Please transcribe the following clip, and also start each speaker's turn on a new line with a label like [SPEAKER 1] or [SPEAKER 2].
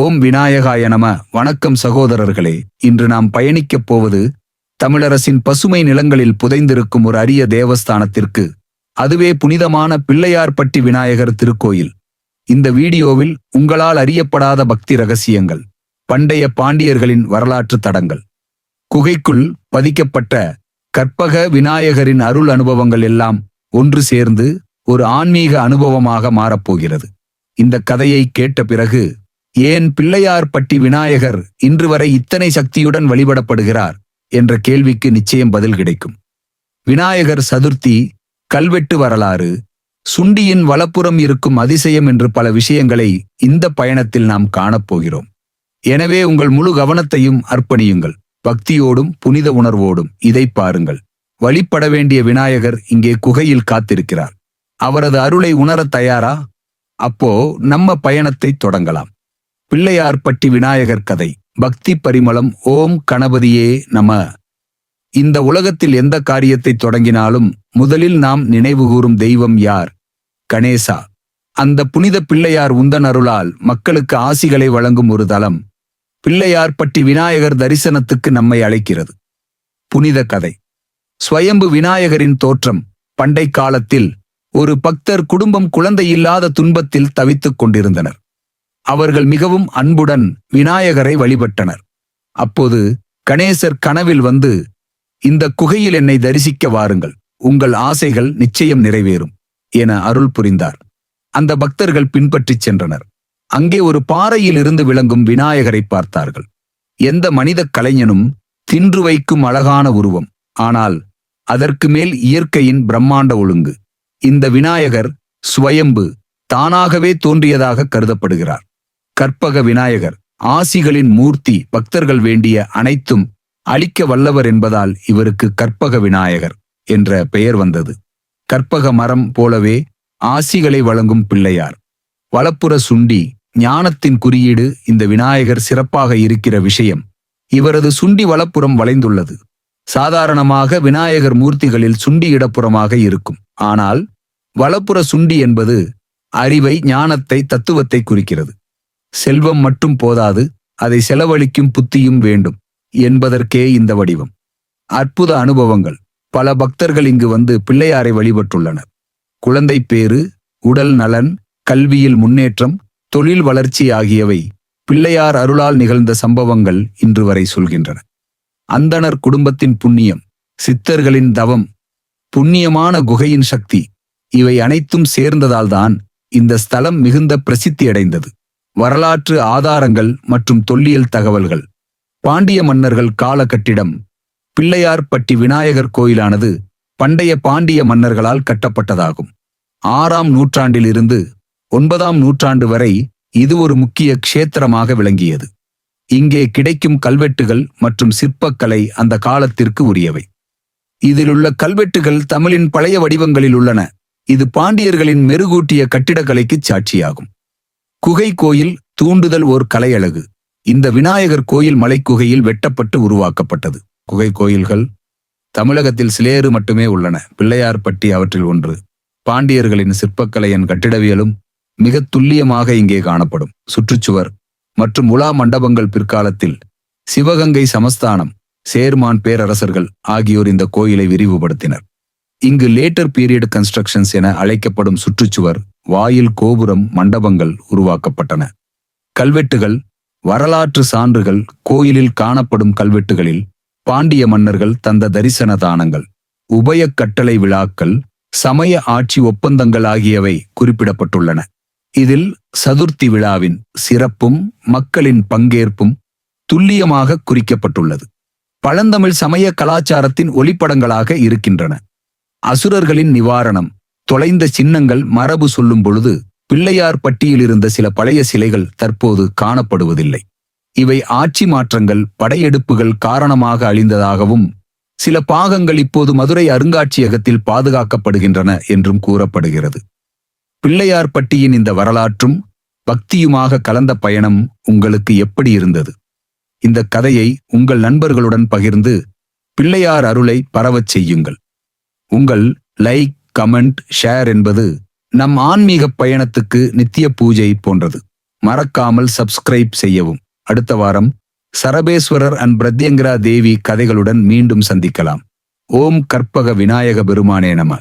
[SPEAKER 1] ஓம் விநாயகாய நம. வணக்கம் சகோதரர்களே. இன்று நாம் பயணிக்கப் போவது தமிழரசின் பசுமை நிலங்களில் புதைந்திருக்கும் ஒரு அரிய தேவஸ்தானத்திற்கு அதுவே புனிதமான பிள்ளையார்பட்டி விநாயகர் திருக்கோயில். இந்த வீடியோவில் உங்களால் அறியப்படாத பக்தி ரகசியங்கள் பண்டைய பாண்டியர்களின் வரலாற்று தடங்கள் குகைக்குள் பதிக்கப்பட்ட கற்பக விநாயகரின் அருள் அனுபவங்கள் எல்லாம் ஒன்று சேர்ந்து ஒரு ஆன்மீக அனுபவமாக மாறப்போகிறது. இந்த கதையை கேட்ட பிறகு ஏன் பிள்ளையார்பட்டி விநாயகர் இன்று வரை இத்தனை சக்தியுடன் வழிபடப்படுகிறார் என்ற கேள்விக்கு நிச்சயம் பதில் கிடைக்கும். விநாயகர் சதுர்த்தி கல்வெட்டு வரலாறு சுண்டியின் வலப்புறம் இருக்கும் அதிசயம் என்று பல விஷயங்களை இந்த பயணத்தில் நாம் காணப்போகிறோம். எனவே உங்கள் முழு கவனத்தையும் அர்ப்பணியுங்கள். பக்தியோடும் புனித உணர்வோடும் இதை பாருங்கள். வழிபட வேண்டிய விநாயகர் இங்கே குகையில் காத்திருக்கிறார். அவரது அருளை உணரத் தயாரா? அப்போ நம்ம பயணத்தை தொடங்கலாம். பிள்ளையார்பட்டி விநாயகர் கதை. பக்தி பரிமளம் ஓம் கணபதியே நம. இந்த உலகத்தில் எந்த காரியத்தை தொடங்கினாலும் முதலில் நாம் நினைவுகூறும் தெய்வம் யார்? கணேசா. அந்த புனித பிள்ளையார் உந்தன் அருளால் மக்களுக்கு ஆசிகளை வழங்கும் ஒரு தலம். பிள்ளையார்பட்டி விநாயகர் தரிசனத்துக்கு நம்மை அழைக்கிறது. புனித கதை. ஸ்வயம்பு விநாயகரின் தோற்றம். பண்டை காலத்தில் ஒரு பக்தர் குடும்பம் குழந்தை இல்லாத துன்பத்தில் தவித்துக் கொண்டிருந்தனர். அவர்கள் மிகவும் அன்புடன் விநாயகரை வழிபட்டனர். அப்போது கணேசர் கனவில் வந்து இந்த குகையில் என்னை தரிசிக்க வாருங்கள். உங்கள் ஆசைகள் நிச்சயம் நிறைவேறும் என அருள் புரிந்தார். அந்த பக்தர்கள் பின்பற்றிச் சென்றனர். அங்கே ஒரு பாறையில் இருந்து விளங்கும் விநாயகரை பார்த்தார்கள். எந்த மனித கலைஞனும் தின்று வைக்கும் அழகான உருவம். ஆனால் அதற்கு மேல் இயற்கையின் பிரம்மாண்ட ஒழுங்கு. இந்த விநாயகர் சுவயம்பு தானாகவே தோன்றியதாக கருதப்படுகிறார். கற்பக விநாயகர் ஆசிகளின் மூர்த்தி பக்தர்கள் வேண்டிய அனைத்தும் அளிக்க வல்லவர் என்பதால் இவருக்கு கற்பக விநாயகர் என்ற பெயர் வந்தது. கற்பக மரம் போலவே ஆசிகளை வழங்கும் பிள்ளையார். வலப்புற சுண்டி ஞானத்தின் குறியீடு இந்த விநாயகர் சிறப்பாக இருக்கிற விஷயம். இவரது சுண்டி வலப்புறம் வளைந்துள்ளது. சாதாரணமாக விநாயகர் மூர்த்திகளில் சுண்டி இடப்புறமாக இருக்கும். ஆனால் வலப்புற சுண்டி என்பது அறிவை ஞானத்தை தத்துவத்தை குறிக்கிறது. செல்வம் மட்டும் போதாது அதை செலவழிக்கும் புத்தியும் வேண்டும் என்பதற்கே இந்த வடிவம். அற்புத அனுபவங்கள். பல பக்தர்கள் இங்கு வந்து பிள்ளையாரை வழிபட்டுள்ளனர். குழந்தை பேறு உடல் நலன் கல்வியில் முன்னேற்றம் தொழில் வளர்ச்சி ஆகியவை பிள்ளையார் அருளால் நிகழ்ந்த சம்பவங்கள் இன்று வரை சொல்கின்றன. அந்தணர் குடும்பத்தின் புண்ணியம் சித்தர்களின் தவம் புண்ணியமான குகையின் சக்தி இவை அனைத்தும் சேர்ந்ததால்தான் இந்த ஸ்தலம் மிகுந்த பிரசித்தி அடைந்தது வரலாற்று ஆதாரங்கள் மற்றும் தொல்லியல் தகவல்கள். பாண்டிய மன்னர்கள் கால கட்டிடம் பிள்ளையார்பட்டி விநாயகர் கோயிலானது பண்டைய பாண்டிய மன்னர்களால் கட்டப்பட்டதாகும். ஆறாம் நூற்றாண்டிலிருந்து ஒன்பதாம் நூற்றாண்டு வரை இது ஒரு முக்கிய க்ஷேத்திரமாக விளங்கியது. இங்கே கிடைக்கும் கல்வெட்டுகள் மற்றும் சிற்பக்கலை அந்த காலத்திற்கு உரியவை. இதிலுள்ள கல்வெட்டுகள் தமிழின் பழைய வடிவங்களில் உள்ளன. இது பாண்டியர்களின் மெருகூட்டிய கட்டிடக்கலைக்கு சாட்சியாகும். குகை கோயில் தூண்டுதல் ஓர் கலையழகு. இந்த விநாயகர் கோயில் மலைக்குகையில் வெட்டப்பட்டு உருவாக்கப்பட்டது. குகை கோயில்கள் தமிழகத்தில் சிலேறு மட்டுமே உள்ளன. பிள்ளையார்பட்டி அவற்றில் ஒன்று. பாண்டியர்களின் சிற்பக்கலையின் கட்டிடவியலும் மிக துல்லியமாக இங்கே காணப்படும். சுற்றுச்சுவர் மற்றும் உலா மண்டபங்கள் பிற்காலத்தில் சிவகங்கை சமஸ்தானம் சேர்மான் பேரரசர்கள் ஆகியோர் இந்த கோயிலை விரிவுபடுத்தினர். இங்கு லேட்டர் பீரியட் கன்ஸ்ட்ரக்ஷன்ஸ் என அழைக்கப்படும் சுற்றுச்சுவர் வாயில் கோபுரம் மண்டபங்கள் உருவாக்கப்பட்டன. கல்வெட்டுகள் வரலாற்று சான்றுகள் கோயிலில் காணப்படும் கல்வெட்டுகளில் பாண்டிய மன்னர்கள் தந்த தரிசன தானங்கள் உபய கட்டளை விழாக்கள் சமய ஆட்சி ஒப்பந்தங்கள் ஆகியவை குறிப்பிடப்பட்டுள்ளன. இதில் சதுர்த்தி விழாவின் சிறப்பும் மக்களின் பங்கேற்பும் துல்லியமாக குறிக்கப்பட்டுள்ளது. பழந்தமிழ் சமய கலாச்சாரத்தின் ஒளிப்படங்களாக இருக்கின்றன. அசுரர்களின் நிவாரணம் தொலைந்த சின்னங்கள் மரபு சொல்லும் பொழுது பிள்ளையார் பட்டியில் இருந்த சில பழைய சிலைகள் தற்போது காணப்படுவதில்லை. இவை ஆட்சி மாற்றங்கள் படையெடுப்புகள் காரணமாக அழிந்ததாகவும் சில பாகங்கள் இப்போது மதுரை அருங்காட்சியகத்தில் பாதுகாக்கப்படுகின்றன என்றும் கூறப்படுகிறது. பிள்ளையார் பட்டியின் இந்த வரலாற்றும் பக்தியுமாக கலந்த பயணம் உங்களுக்கு எப்படி இருந்தது? இந்த கதையை உங்கள் நண்பர்களுடன் பகிர்ந்து பிள்ளையார் அருளை பரவச் செய்யுங்கள். உங்கள் லைக் கமெண்ட் ஷேர் என்பது நம் ஆன்மீக பயணத்துக்கு நித்திய பூஜை போன்றது. மறக்காமல் சப்ஸ்கிரைப் செய்யவும். அடுத்த வாரம் சரபேஸ்வரர் அண்ட் பிரத்யங்கரா தேவி கதைகளுடன் மீண்டும் சந்திக்கலாம். ஓம் கற்பக விநாயக பெருமானே நம.